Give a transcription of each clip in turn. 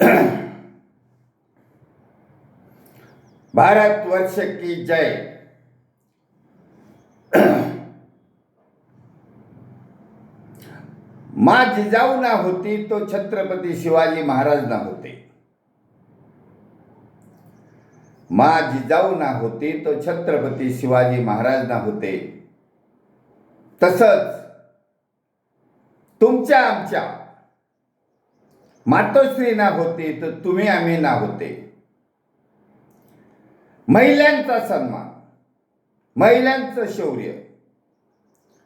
भारत वर्ष की जय। मा जिजाऊ ना होती तो छत्रपती शिवाजी महाराज ना होते। मा जिजाऊ ना होती तो छत्रपती शिवाजी महाराज ना होते। तसंच तुमच्या आमच्या मातोश्री ना होती तर तुम्ही आम्ही ना होते. महिलांचा सन्मान महिलांचं शौर्य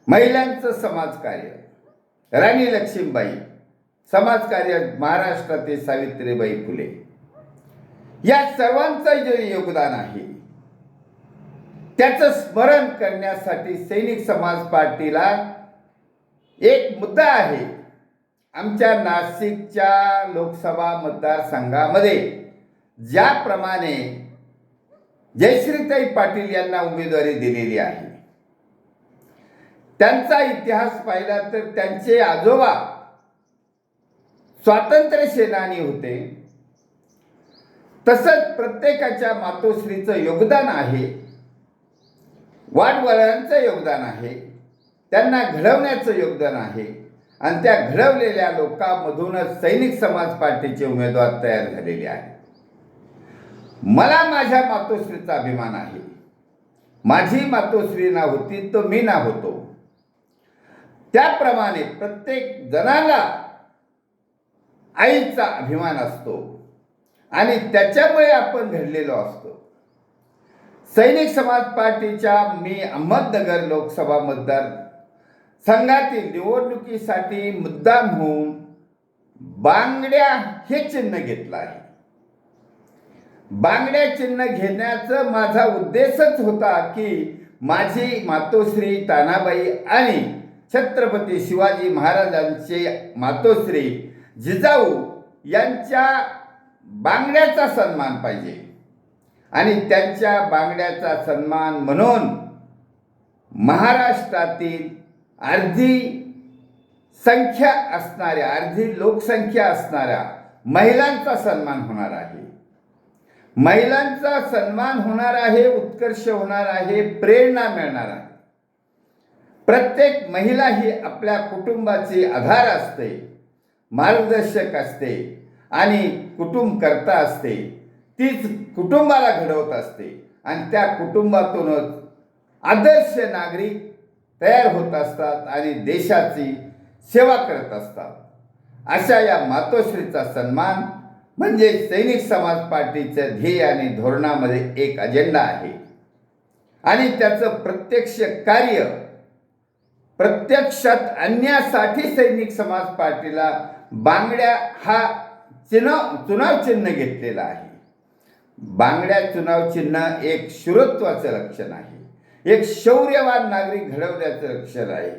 महिलांचं समाजकार्य. राणी लक्ष्मीबाई समाजकार्य महाराष्ट्रातील सावित्रीबाई फुले. या सर्वांचं जे योगदान आहे त्याचं स्मरण करण्यासाठी सैनिक समाज पार्टीला एक मुद्दा आहे. आमच्या नाशिकच्या लोकसभा मतदारसंघामध्ये ज्याप्रमाणे जयश्रीताई पाटील यांना उमेदवारी दिलेली आहे त्यांचा इतिहास पाहिला तर त्यांचे आजोबा स्वातंत्र्य सेनानी होते. तसंच प्रत्येकाच्या मातोश्रीचं योगदान आहे वाटवळ्यांचं योगदान आहे त्यांना घडवण्याचं योगदान आहे. आणि त्या घडवलेल्या लोकांमधूनच सैनिक समाज पार्टीचे उमेदवार तयार झालेले आहेत. मला माझ्या मातोश्रीचा अभिमान आहे. माझी मातोश्री ना होती तर मी ना होतो. त्याप्रमाणे प्रत्येक जणाला आईचा अभिमान असतो आणि त्याच्यामुळे आपण घडलेलो असतो. सैनिक समाज पार्टीच्या मी अहमदनगर लोकसभा मतदार संघातील निवडणुकीसाठी मुद्दाम होऊन बांगड्या हे चिन्ह घेतलं आहे. बांगड्या चिन्ह घेण्याचा माझा उद्देशच होता की माझी मातोश्री तानाबाई आणि छत्रपती शिवाजी महाराजांचे मातोश्री जिजाऊ यांच्या बांगड्याचा सन्मान पाहिजे. आणि त्यांच्या बांगड्याचा सन्मान म्हणून महाराष्ट्रातील अर्धी संख्या असणाऱ्या अर्धी लोकसंख्या असणाऱ्या महिलांचा सन्मान होणार आहे. महिलांचा सन्मान होणार आहे उत्कर्ष होणार आहे प्रेरणा मिळणार आहे. प्रत्येक महिला ही आपल्या कुटुंबाची आधार असते मार्गदर्शक असते आणि कुटुंब करता असते. तीच कुटुंबाला घडवत असते आणि त्या कुटुंबातूनच आदर्श नागरिक तयार होत असतात आणि देशाची सेवा करत असतात. अशा या मातोश्रीचा सन्मान म्हणजे सैनिक समाज पार्टीचं ध्येय आणि धोरणामध्ये एक अजेंडा आहे. आणि त्याचं प्रत्यक्ष कार्य प्रत्यक्षात आणण्यासाठी सैनिक समाज पार्टीला बांगड्या हा चिन्ह चुनाव चिन्ह घेतलेला आहे. बांगड्या चुनाव चिन्ह एक शुरत्वाचं लक्षण आहे. एक शौर्यवान नागरिक घडवण्याचं लक्षण आहे.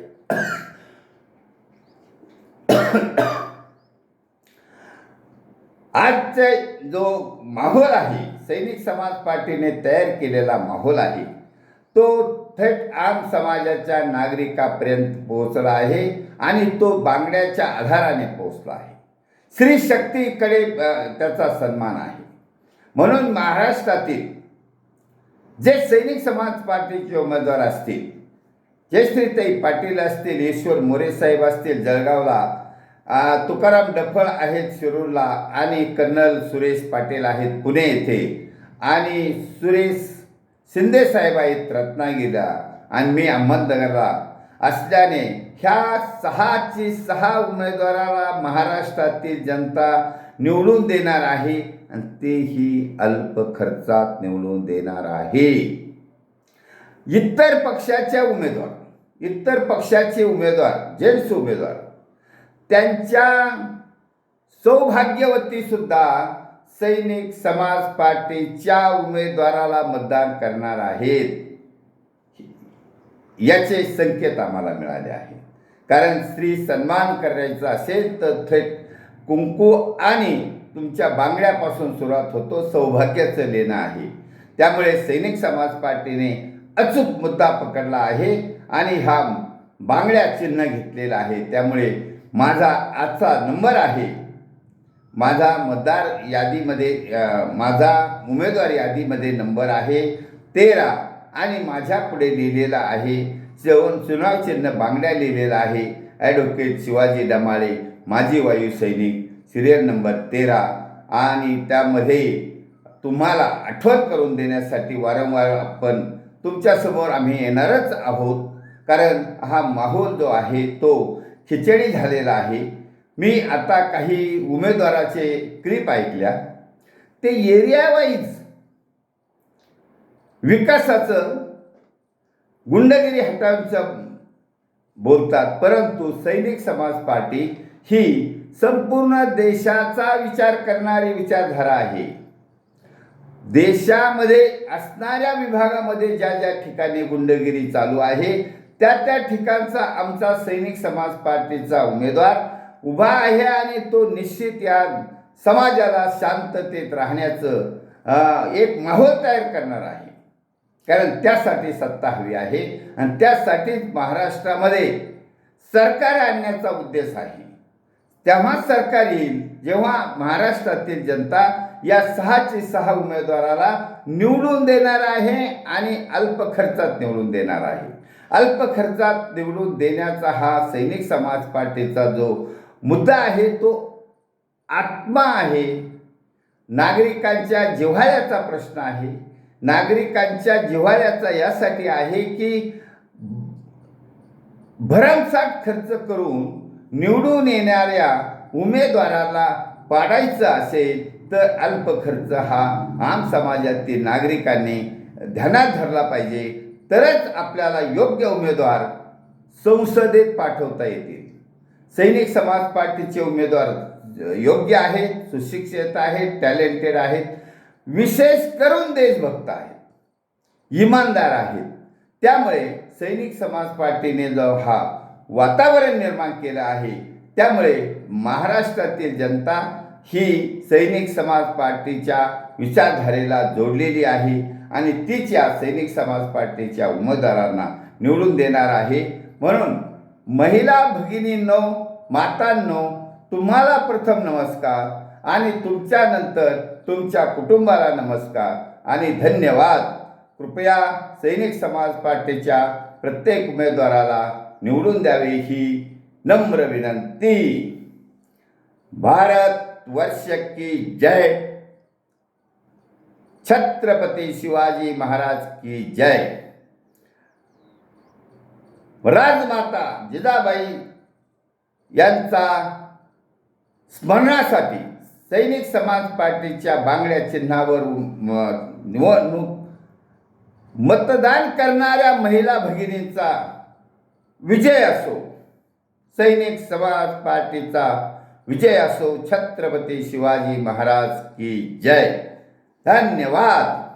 आजचा जो माहोल आहे सैनिक समाज पार्टीने तयार केलेला माहोल आहे तो थेट आम समाजाच्या नागरिकापर्यंत पोहोचला आहे आणि तो बांगड्याच्या आधाराने पोहोचला आहे. स्त्री शक्तीकडे त्याचा सन्मान आहे. म्हणून महाराष्ट्रातील जे सैनिक समाज पार्टीचे उमेदवार असतील जयश्रीताई पाटील असतील ईश्वर मोरे साहेब असतील जळगावला तुकाराम डफळ आहेत शिरूरला आणि कर्नल सुरेश पाटील आहेत पुणे येथे. आणि सुरेश शिंदे साहेब आहेत रत्नागिरीला आणि मी अहमदनगरला. असल्याने ह्या सहाची सहा उमेदवाराला महाराष्ट्रातील जनता निवडून देणार आहे आणि तेही अल्प खर्चात निवडून देणार आहे. इतर पक्षाच्या उमेदवार इतर पक्षाचे उमेदवार जेंट्स उमेदवार त्यांच्या सौभाग्यवती सुद्धा सैनिक समाज पार्टीच्या उमेदवाराला मतदान करणार आहेत. याचे संकेत आम्हाला मिळाले आहेत. कारण स्त्री सन्मान करायचा असेल तर थेट कुंकू आणि तुमच्या बांगड्यापासून सुरुवात होतो सौभाग्याचं लेणं आहे. त्यामुळे सैनिक समाज पार्टीने अचूक मुद्दा पकडला आहे आणि हा बांगड्या चिन्ह घेतलेला आहे. त्यामुळे माझा आजचा नंबर आहे. माझा मतदार यादीमध्ये माझा उमेदवार यादीमध्ये नंबर आहे. तेरा आणि माझ्या पुढे लिहिलेला आहे. चवन चुनाव चिन्ह बांगड्या लिहिलेला आहे. ॲडव्होकेट शिवाजी डमाळे माजी वायुसैनिक सिरियल नंबर तेरा. आणि त्यामध्ये तुम्हाला आठवण करून देण्यासाठी वारंवार आपण तुमच्यासमोर आम्ही येणारच आहोत. कारण हा माहोल जो आहे तो खिचडी झालेला आहे. मी आता काही उमेदवाराचे क्लिप ऐकल्या. ते एरियावाईज विकासाचं गुंडगिरी हटावच्या बोलतात. परंतु सैनिक समाज पार्टी ही संपूर्ण देशाचा विचार करणारी विचारधारा आहे. देशामध्ये असणाऱ्या विभागामध्ये ज्या ज्या ठिकाणी गुंडगिरी चालू आहे त्या त्या ठिकाणचा आमचा सैनिक समाज पार्टीचा उमेदवार उभा आहे आणि तो निश्चित या समाजाला शांततेत राहण्याचं एक माहोल तयार करणार आहे. कारण त्यासाठी सत्ता हवी आहे आणि त्यासाठीच महाराष्ट्रामध्ये सरकार आणण्याचा उद्देश आहे. तेव्हा सरकार येईल जेव्हा महाराष्ट्रातील जनता या सहाचे सहा उमेदवाराला निवडून देणार आहे आणि अल्प खर्चात निवडून देणार आहे. अल्प खर्चात निवडून देण्याचा हा सैनिक समाज पार्टीचा जो मुद्दा आहे तो आत्मा आहे. नागरिकांच्या जिव्हाळ्याचा प्रश्न आहे. नागरिकांच्या जिव्हाळ्याचा यासाठी आहे की भरमसाठ खर्च करून निवडून येणाऱ्या उमेदवाराला पाडायचं असेल तर अल्प खर्च हा आम समाजातील नागरिकांनी ध्यानात धरला पाहिजे. तरच आपल्याला योग्य उमेदवार संसदेत पाठवता येतील. सैनिक समाज पार्टीचे उमेदवार योग्य आहेत सुशिक्षित आहेत टॅलेंटेड आहेत. विशेष करून देशभक्त आहेत. इमानदार आहेत. त्यामुळे सैनिक समाज पार्टीने जो हा वातावरण निर्माण केलं आहे त्यामुळे महाराष्ट्रातील जनता ही सैनिक समाज पार्टीच्या विचारधारेला जोडलेली आहे आणि तीच या सैनिक समाज पार्टीच्या उमेदवारांना निवडून देणार आहे. म्हणून महिला भगिनींनो मातांनो तुम्हाला प्रथम नमस्कार आणि तुमच्यानंतर तुमच्या कुटुंबाला नमस्कार आणि धन्यवाद. कृपया सैनिक समाज पार्टीच्या प्रत्येक उमेदवाराला निवडून द्यावी ही नम्र विनंती. भारत वर्ष की जय. छत्रपती शिवाजी महाराज की जय. राजमाता जिजाबाई यांचा स्मरणासाठी सैनिक समाज पार्टीच्या बांगड्या चिन्हावर निवडणूक मतदान करणाऱ्या महिला भगिनींचा विजय असो सैनिक समाज पार्टीचा विजय असो छत्रपती शिवाजी महाराज की जय. धन्यवाद.